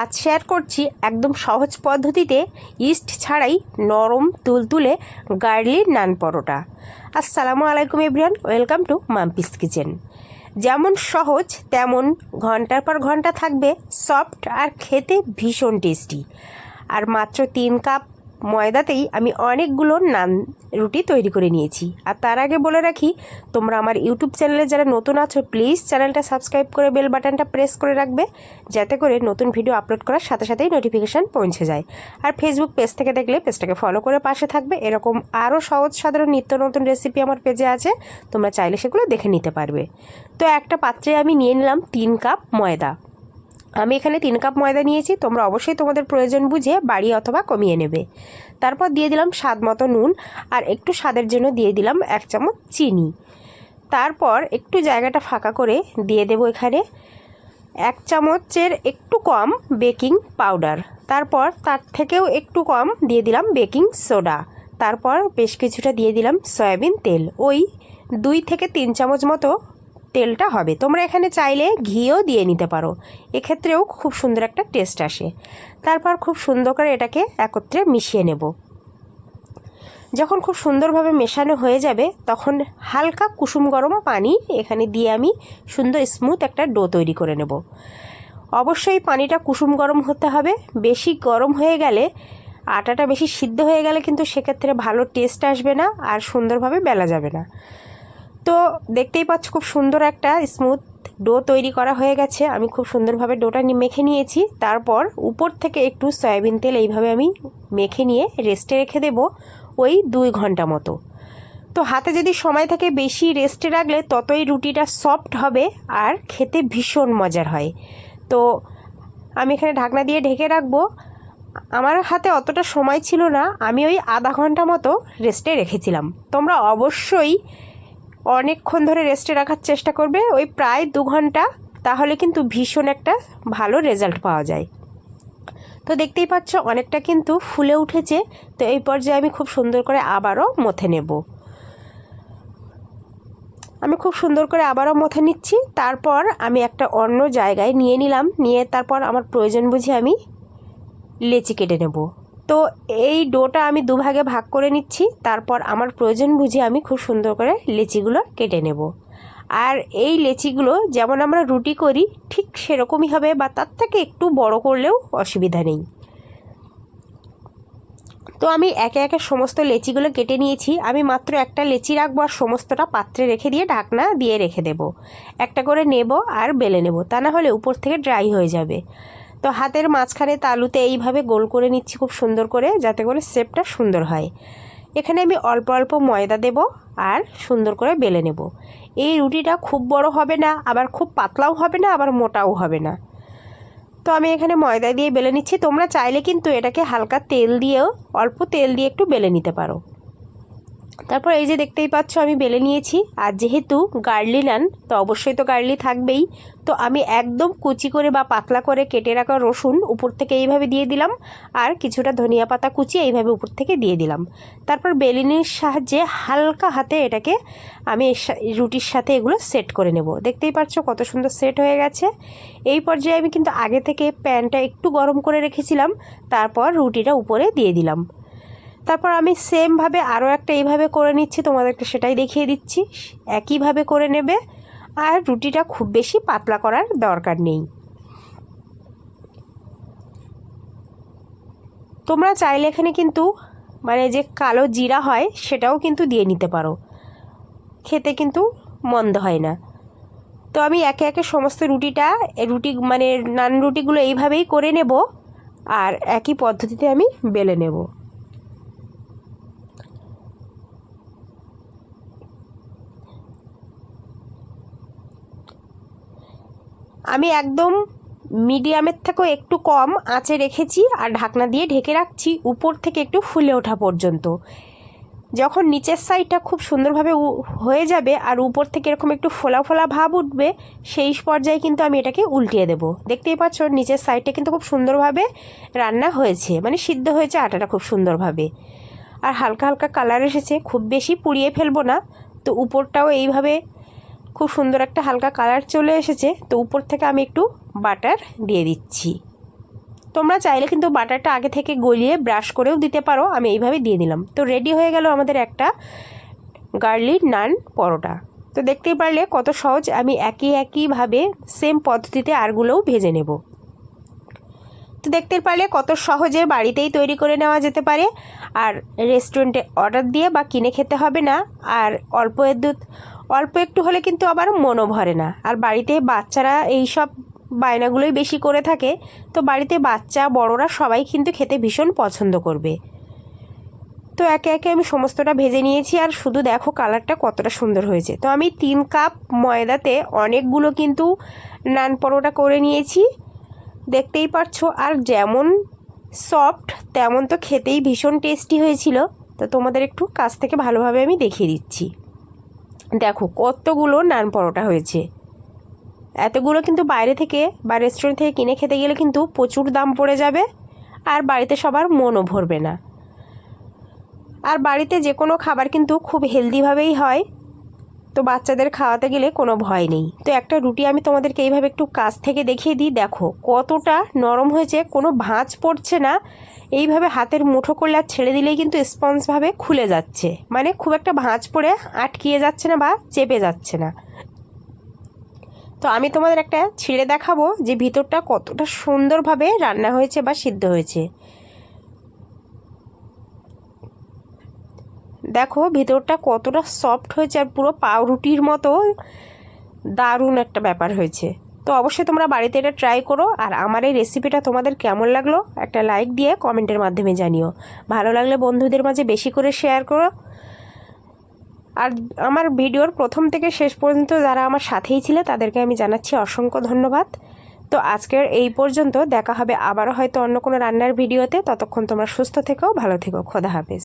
আজ শেয়ার করছি একদম সহজ পদ্ধতিতে ইস্ট ছাড়াই নরম তুলতুলে গার্লি নান পরোটা। আসসালামু আলাইকুম everyone welcome to Mampi's kitchen যেমন সহজ, তেমন ঘণ্টার পর ঘণ্টা থাকবে সফট আর খেতে ভীষণ টেস্টি আর মাত্র তিন কাপ ময়দাতেই আমি অনেকগুলো নান রুটি তৈরি করে নিয়েছি। আর তার আগে বলে রাখি, তোমরা আমার ইউটিউব চ্যানেলে যারা নতুন আছো, প্লিজ চ্যানেলটা সাবস্ক্রাইব করে বেল বাটনটা প্রেস করে রাখবে, যাতে করে নতুন ভিডিও আপলোড করার সাথে সাথেই নোটিফিকেশান পৌঁছে যায়। আর ফেসবুক পেজ থেকে দেখলে পেজটাকে ফলো করে পাশে থাকবে। এরকম আরও সহজ সাধারণ নিত্য নতুন রেসিপি আমার পেজে আছে, তোমরা চাইলে সেগুলো দেখে নিতে পারবে। তো একটা পাত্রে আমি নিয়ে নিলাম তিন কাপ ময়দা। আমি এখানে তিন কাপ ময়দা নিয়েছি, তোমরা অবশ্যই তোমাদের প্রয়োজন বুঝে বাড়ি অথবা কমিয়ে নেবে। তারপর দিয়ে দিলাম স্বাদ মতো নুন আর একটু স্বাদের জন্য দিয়ে দিলাম এক চামচ চিনি। তারপর একটু জায়গাটা ফাঁকা করে দিয়ে দেবো এখানে এক চামচের একটু কম বেকিং পাউডার। তারপর তার থেকেও একটু কম দিয়ে দিলাম বেকিং সোডা। তারপর বেশ কিছুটা দিয়ে দিলাম সয়াবিন তেল। ওই দুই থেকে তিন চামচ মতো তেলটা হবে। তোমরা এখানে চাইলে ঘিও দিয়ে নিতে পারো। এক্ষেত্রেও খুব সুন্দর একটা টেস্ট আসে। তারপর খুব সুন্দর করে এটাকে একত্রে মিশিয়ে নেব। যখন খুব সুন্দরভাবে মেশানো হয়ে যাবে, তখন হালকা কুসুম গরম পানি এখানে দিয়ে আমি সুন্দর স্মুথ একটা ডো তৈরি করে নেব। অবশ্যই পানিটা কুসুম গরম হতে হবে। বেশি গরম হয়ে গেলে, আটাটা বেশি সিদ্ধ হয়ে গেলে কিন্তু সেক্ষেত্রে ভালো টেস্ট আসবে না আর সুন্দরভাবে বেলা যাবে না। তো দেখতেই পাচ্ছ খুব সুন্দর একটা স্মুথ ডো তৈরি করা হয়ে গেছে। আমি খুব সুন্দরভাবে ডোটা মেখে নিয়েছি। তারপর উপর থেকে একটু সয়াবিন তেল এইভাবে আমি মেখে নিয়ে রেস্টে রেখে দেব ওই দুই ঘণ্টা মতো। তো হাতে যদি সময় থাকে বেশি রেস্টে রাখলে ততই রুটিটা সফট হবে আর খেতে ভীষণ মজার হয়। তো আমি এখানে ঢাকনা দিয়ে ঢেকে রাখব। আমার হাতে অতটা সময় ছিল না। আমি ওই আধা ঘণ্টা মতো রেস্টে রেখেছিলাম। তোমরা অবশ্যই অনেকক্ষণ ধরে রেস্টে রাখার চেষ্টা করবে। ওই প্রায় দু ঘণ্টা, তাহলে কিন্তু ভীষণ একটা ভালো রেজাল্ট পাওয়া যায়। তো দেখতেই পাচ্ছ, অনেকটা কিন্তু ফুলে উঠেছে। তো এই পর্যায়ে আমি খুব সুন্দর করে আবারও মথে নেব। আমি খুব সুন্দর করে আবারও মথে নিচ্ছি। তারপর আমি একটা অন্য জায়গায় নিয়ে নিলাম। নিয়ে তারপর আমার প্রয়োজন বুঝে আমি লেচি কেটে নেব। তো এই ডোটা আমি দুভাগে ভাগ করে নিচ্ছি। তারপর আমার প্রয়োজন বুঝে আমি খুব সুন্দর করে লেচিগুলো কেটে নেব। আর এই লেচিগুলো যেমন আমরা রুটি করি, ঠিক সেরকমই হবে বা তার থেকে একটু বড় করলেও অসুবিধা নেই। তো আমি একে একে সমস্ত লেচিগুলো কেটে নিয়েছি। আমি মাত্র একটা লেচি রাখব আর সমস্তটা পাত্রে রেখে দিয়ে ঢাকনা দিয়ে রেখে দেব। একটা করে নেব আর বেলে নেব। তা না হলে উপর থেকে ড্রাই হয়ে যাবে। তো হাতের মাঝখানে তালুতে এইভাবে গোল করে নিচ্ছি খুব সুন্দর করে, যাতে করে শেপটা সুন্দর হয়। এখানে আমি অল্প অল্প ময়দা দেব আর সুন্দর করে বেলে নেব। এই রুটিটা খুব বড় হবে না, আবার খুব পাতলাও হবে না, আবার মোটাও হবে না। তো আমি এখানে ময়দা দিয়ে বেলে নিচ্ছি। তোমরা চাইলে কিন্তু এটাকে হালকা তেল দিয়েও, অল্প তেল দিয়ে একটু বেলে নিতে পারো। তারপর এই যে দেখতেই পাচ্ছ, আমি বেলে নিয়েছি। আর যেহেতু গার্লি নান, তো অবশ্যই তো গার্লি থাকবেই। তো আমি একদম কুচি করে বা পাতলা করে কেটে রাখা রসুন উপর থেকে এইভাবে দিয়ে দিলাম। আর কিছুটা ধনিয়া পাতা কুচি এইভাবে উপর থেকে দিয়ে দিলাম। তারপর বেলিনির সাহায্যে হালকা হাতে এটাকে আমি রুটির সাথে এগুলো সেট করে নেব। দেখতেই পাচ্ছ কত সুন্দর সেট হয়ে গেছে। এই পর্যায়ে আমি কিন্তু আগে থেকে প্যানটা একটু গরম করে রেখেছিলাম। তারপর রুটিটা উপরে দিয়ে দিলাম। তারপর আমি সেমভাবে আরও একটা এইভাবে করে নিচ্ছি, তোমাদেরকে সেটাই দেখিয়ে দিচ্ছি। একইভাবে করে নেবে, আর রুটিটা খুব বেশি পাতলা করার দরকার নেই। তোমরা চাইলে এখানে কিন্তু মানে যে কালো জিরা হয়, সেটাও কিন্তু দিয়ে নিতে পারো। খেতে কিন্তু মন্দ হয় না। তো আমি একে একে সমস্ত রুটিটা, রুটি মানে নান রুটিগুলো এইভাবেই করে নেব, আর একই পদ্ধতিতে আমি বেলে নেব। আমি একদম মিডিয়ামের থেকেও একটু কম আঁচে রেখেছি আর ঢাকনা দিয়ে ঢেকে রাখছি উপর থেকে একটু ফুলে ওঠা পর্যন্ত। যখন নিচের সাইডটা খুব সুন্দরভাবে হয়ে যাবে আর উপর থেকে এরকম একটু ফোলা ফোলা ভাব উঠবে, সেই পর্যায়ে কিন্তু আমি এটাকে উল্টিয়ে দেবো। দেখতেই পাচ্ছ, নিচের সাইডটা কিন্তু খুব সুন্দরভাবে রান্না হয়েছে মানে সিদ্ধ হয়েছে আটাটা খুব সুন্দরভাবে। আর হালকা হালকা কালার এসেছে, খুব বেশি পুড়িয়ে ফেলব না। তো উপরটাও এইভাবে খুব সুন্দর একটা হালকা কালার চলে এসেছে। তো উপর থেকে আমি একটু বাটার দিয়ে দিচ্ছি। তোমরা চাইলে কিন্তু বাটারটা আগে থেকে গলিয়ে ব্রাশ করেও দিতে পারো, আমি এইভাবে দিয়ে দিলাম। তো রেডি হয়ে গেল আমাদের একটা গার্লিক নান পরোটা। তো দেখতেই পারলে কত সহজ, আমি একই একইভাবে সেম পদ্ধতিতে আরগুলোও ভেজে নেব। তো দেখতে পারলে কত সহজে বাড়িতেই তৈরি করে নেওয়া যেতে পারে। আর রেস্টুরেন্টে অর্ডার দিয়ে বা কিনে খেতে হবে না। আর অল্প দুধ, অল্প একটু হলে কিন্তু আবার মনও ভরে না। আর বাড়িতে বাচ্চারা এই সব বায়নাগুলোই বেশি করে থাকে, তো বাড়িতে বাচ্চা, বড়রা সবাই কিন্তু খেতে ভীষণ পছন্দ করবে। তো একে একে আমি সমস্তটা ভেজে নিয়েছি আর শুধু দেখো কালারটা কতটা সুন্দর হয়েছে। তো আমি তিন কাপ ময়দাতে অনেকগুলো কিন্তু নান পরোটা করে নিয়েছি। দেখতেই পারছ, আর যেমন সফট তেমন তো খেতেই ভীষণ টেস্টি হয়েছিল। তো তোমাদের একটু কাছ থেকে ভালোভাবে আমি দেখিয়ে দিচ্ছি। দেখো, কতগুলো নান পরোটা হয়েছে। এতগুলো কিন্তু বাইরে থেকে বা রেস্টুরেন্ট থেকে কিনে খেতে গেলে কিন্তু প্রচুর দাম পড়ে যাবে, আর বাড়িতে সবার মনও ভরবে না। আর বাড়িতে যে কোনো খাবার কিন্তু খুব হেলদিভাবেই হয়। তো বাচ্চাদের খাওয়াতে গেলে কোনো ভয় নেই। তো একটা রুটি আমি তোমাদেরকে এইভাবে একটু কাছ থেকে দেখিয়ে দিই, দেখো। কতটা নরম হয়েছে, কোনো ভাঁজ পড়ছে না। এইভাবে হাতের মুঠো করলে আর ছেড়ে দিলেই কিন্তু স্পঞ্জভাবে খুলে যাচ্ছে। মানে খুব একটা ভাঁজ পড়ে আটকিয়ে যাচ্ছে না বা চেপে যাচ্ছে না। তো আমি তোমাদের একটা ছিঁড়ে দেখাবো যে ভিতরটা কতটা সুন্দরভাবে রান্না হয়েছে বা সিদ্ধ হয়েছে। দেখো, ভিতরটা কতটা সফট হয়েছে আর পুরো পাউরুটির মতো দারুণ একটা ব্যাপার হয়েছে। তো অবশ্যই তোমরা বাড়িতে এটা ট্রাই করো আর আমার এই রেসিপিটা তোমাদের কেমন লাগল একটা লাইক দিয়ে কমেন্টের মাধ্যমে জানিও। ভালো লাগলে বন্ধুদের মাঝে বেশি করে শেয়ার করো। আর আমার ভিডিওর প্রথম থেকে শেষ পর্যন্ত যারা আমার সাথেই ছিল, তাদেরকে আমি জানাচ্ছি অসংখ্য ধন্যবাদ। তো আজকের এই পর্যন্ত দেখা হবে আবারও হয়তো অন্য কোনো রান্নার ভিডিওতে। ততক্ষণ তোমরা সুস্থ থেকো, ভালো থেকো, খোদা হাফেজ।